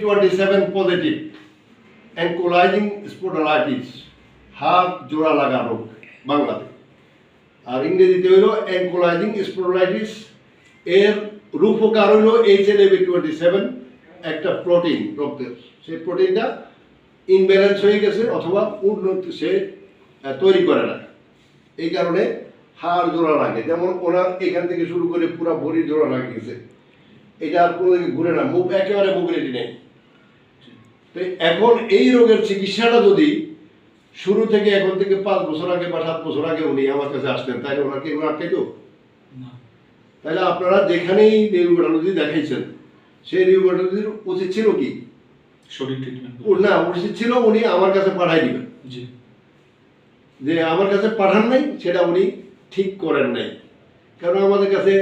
Twenty positive ankylosing স্পোটালাইটিস হাত জোড়া লাগা রোগ বাংলাতে আর ইংরেজিতে হইল অ্যাঙ্কোলাইজিং স্পোটালাইটিস এর রূপকার হইল H N A B twenty seven একটা প্রোটিন রক্তের। সেই প্রোটিনটা ইনব্যালেন্স হয়ে গেছে অথবা উন্নত সে তৈরি করে না। এই কারণে হাড় জোড়া লাগে। যেমন ওনার এখান থেকে শুরু করে পুরো ভরি জোড়া লাগে গেছে এটা আর কোনো ঘুরে না। মুভ একেবারে মোবিলিটি নেই। তো এখন এই রোগের চিকিৎসাটা যদি শুরু থেকে এখন থেকে পাঁচ বছর আগে বা সাত বছর আগে উনি আমার কাছে আসতেন তাহলে ওনাকে এগুলো আটকাইতো? না। তাহলে আপনারা যেখানেই নিউরোলজি দেখাইছেন সেই নিউরোলজির উচিত ছিল কি? শরীর ট্রিটমেন্ট না উচিত ছিল উনি আমার কাছে পাঠাই দিবেন। জি। যে আমার কাছে পাঠান নাই সেটা উনি ঠিক করেন নাই। কারণ আমাদের কাছে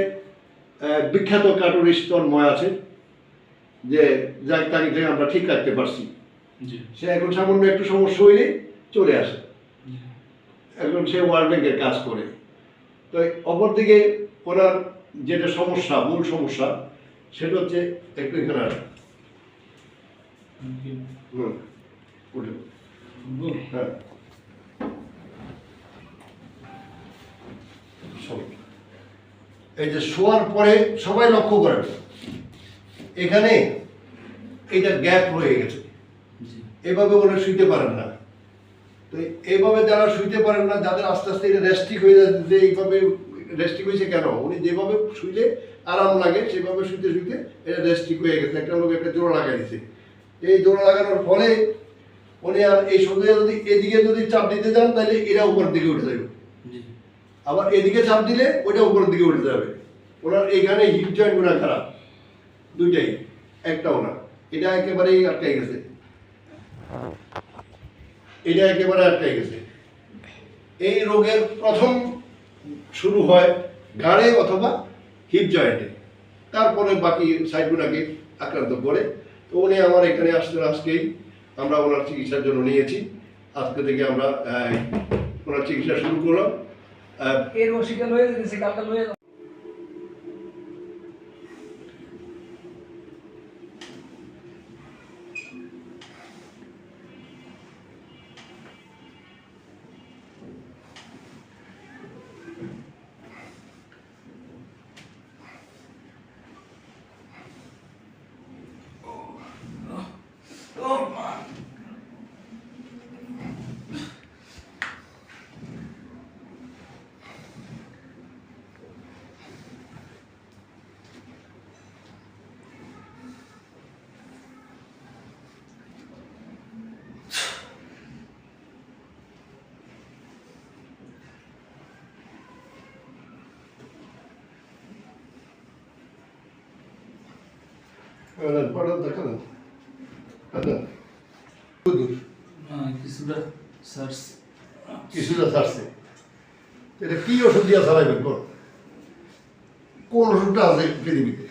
বিখ্যাত কার্টুনিস্ট তন্ময় আছে। যে যাক তাকে আমরা ঠিক রাখতে পারছি। সে এখন সামান্য একটু সমস্যা হইলে চলে আসে। এখন সে ওয়ার্ল্ড ব্যাংকের কাজ করে। তো অপরদিকে ওনার যেটা সমস্যা মূল সমস্যা সেটা হচ্ছে একটু এখানে। হুম হ্যাঁ। এই যে শোয়ার পরে সবাই লক্ষ্য করেন। এখানে এটা গ্যাপ রয়ে গেছে। এভাবে ওরা শুইতে পারেন না। তো এইভাবে যারা শুইতে পারেন না যাদের আস্তে আস্তে এটা রেস্ট্রিক হয়ে যাচ্ছে যে এইভাবে রেস্ট্রিক হয়েছে কেন? উনি যেভাবে শুইলে আরাম লাগে সেভাবে শুইতে শুইতে এটা রেস্ট্রিক হয়ে গেছে। একটা লোক একটা জোড়া লাগাই দিছে। এই জোড়া লাগানোর ফলে উনি আর এই সঙ্গে যদি এদিকে যদি চাপ দিতে যান তাহলে এটা উপরের দিকে উঠে যাবে। আবার এদিকে চাপ দিলে ওইটা উপরের দিকে উঠে যাবে। ওনার এইখানে হিপ জয়েন্ট খারাপ। দুইটাই, একটাও না। এটা একেবারেই আটকাই গেছে। এটা একেবারে আটকাই গেছে। এই রোগের প্রথম শুরু হয় ঘাড়ে অথবা হিপ জয়েন্টে তারপরে বাকি সাইডগুলোকে আক্রান্ত করে। তো উনি আমার এখানে আসতে আজকেই। আমরা ওনার চিকিৎসার জন্য নিয়েছি। আজকে থেকে আমরা ওনার চিকিৎসা শুরু করলাম। এর রসিকা লয়ে কালকে লয়ে আহ, পড়ার দেখা দূর আহ, কিছুটা সার্চ কিছুটা ছাড়ছে এটা কি ওষুধ দিয়া কোন কোন ওষুধটা আছে পৃথিবীতে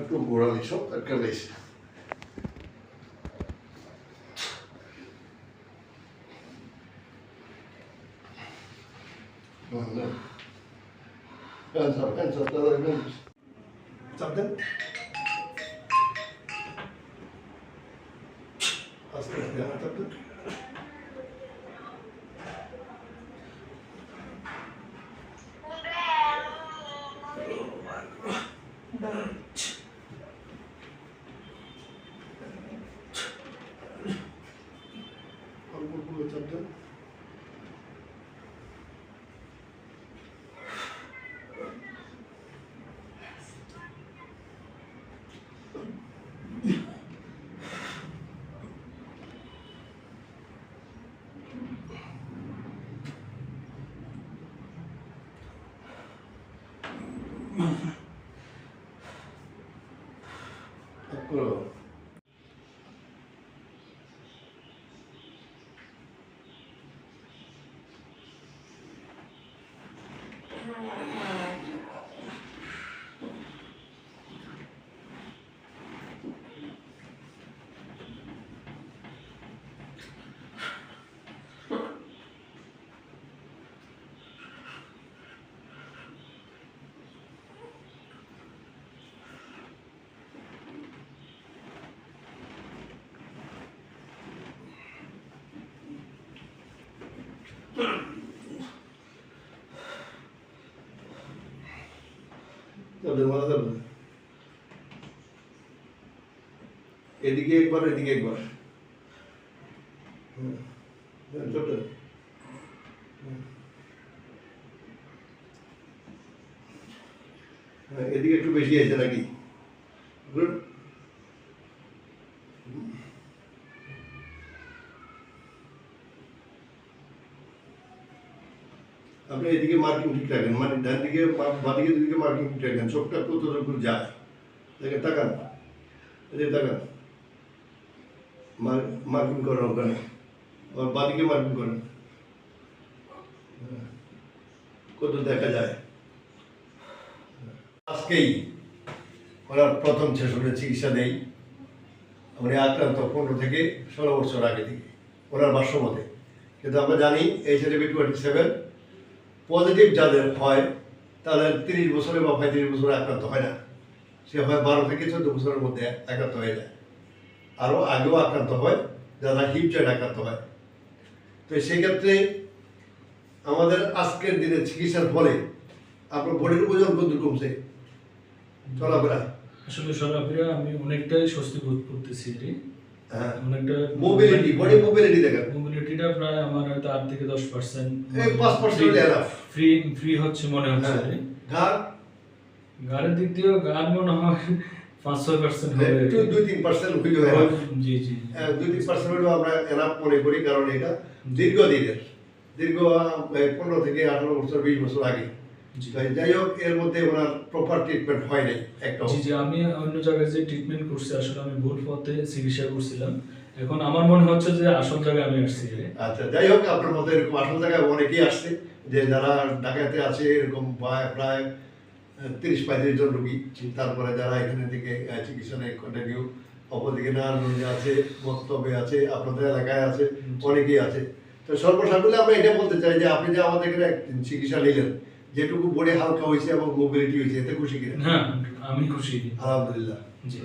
একটু গোড়ালি সব একটা বেশি Hands up, Hmm. যাবে মারা যাবে না। এদিকে একবার এদিকে একবার হুম। হ্যাঁ, ছোট। হুম। হ্যাঁ, এদিকে একটু বেশি আছে নাকি গুড আপনি এদিকে মার্কিং ঠিক রাখেন মানে ডান দিকে বা- বাঁ দিকে দুদিকে মার্কিং ঠিক রাখেন, চোখটা কতটুকু যায়। দেখেন, তাকান। এদিকে তাকান। মার্কিং করেন ওখানে। আর বাঁ দিকে মার্কিং করেন। কত দেখা যায়? আজকেই ওনার প্রথম সেশনে চিকিৎসা নেই উনি আক্রান্ত পনেরো থেকে ষোলো বছর আগে থেকে। ওনার ভাষ্য মতে কিন্তু আমরা জানি H I V twenty seven positive যাদের হয়, তাদের তিরিশ বছরে বা পঁয়ত্রিশ বছরে আক্রান্ত হয় না। সে হয় বারো থেকে চোদ্দ বছরের মধ্যে আক্রান্ত হয়ে যায়। আরও আগেও আক্রান্ত হয়, যারা হিপ জয়েন্ট আক্রান্ত হয়। তো সেক্ষেত্রে আমাদের আজকের দিনে চিকিৎসার ফলে আপনার বডির ওজন কত কমছে? চলাফেরা আসলে চলাফেরা আমি অনেকটাই স্বস্তি বোধ করতেছি। হ্যাঁ। অনেকটা মোবিলিটি বডি মোবিলিটি দেখেন। মোবিলিটিটা প্রায় আমার হয়তো আট থেকে দশ পার্সেন্ট এই 5% ফ্রি ফ্রি হচ্ছে মনে হচ্ছে হ্যাঁ। গাড়ির দিক দিয়েও গান মনে হয় পাঁচ ছয় পার্সেন্ট একটু দুই তিন পার্সেন্ট হইলেও জি জি আহ, দুই তিন পার্সেন্ট আমরা এনাফ মনে করি কারণ এটা দীর্ঘদিনের। দীর্ঘ পনেরো থেকে আঠারো বছর বিশ বছর আগে। যাই হোক এর মধ্যে ওনার প্রপার ট্রিটমেন্ট হয় নাই একটা জি জি আমি অন্য জায়গায় যে ট্রিটমেন্ট করছি আসলে আমি ভুল পথে চিকিৎসা করছিলাম। এখন আমার মনে হচ্ছে যে আসল জায়গায় আমি আসছি। আচ্ছা যাই হোক আপনার মতো এরকম আসল জায়গায় অনেকেই আসছে যে যারা ঢাকাতে আছে এরকম প্রায় তিরিশ পঁয়ত্রিশ জন রুগী তারপরে যারা এখানে থেকে আহ, চিকিৎসা নেই কন্টিনিউ অপরদিকে নারায়ণগঞ্জে আছে বক্তব্যে আছে আপনাদের এলাকায় আছে অনেকেই আছে। তো সর্বসাকুল্যে আমরা এটা বলতে চাই যে আপনি যে আমাদের এখানে চিকিৎসা নিলেন যেটুকু বোর্ডে হালকা হয়েছে এবং মোবিলিটি হয়েছে এতে খুশি কিনা? হ্যাঁ আমি খুশি। আলহামদুলিল্লাহ। জি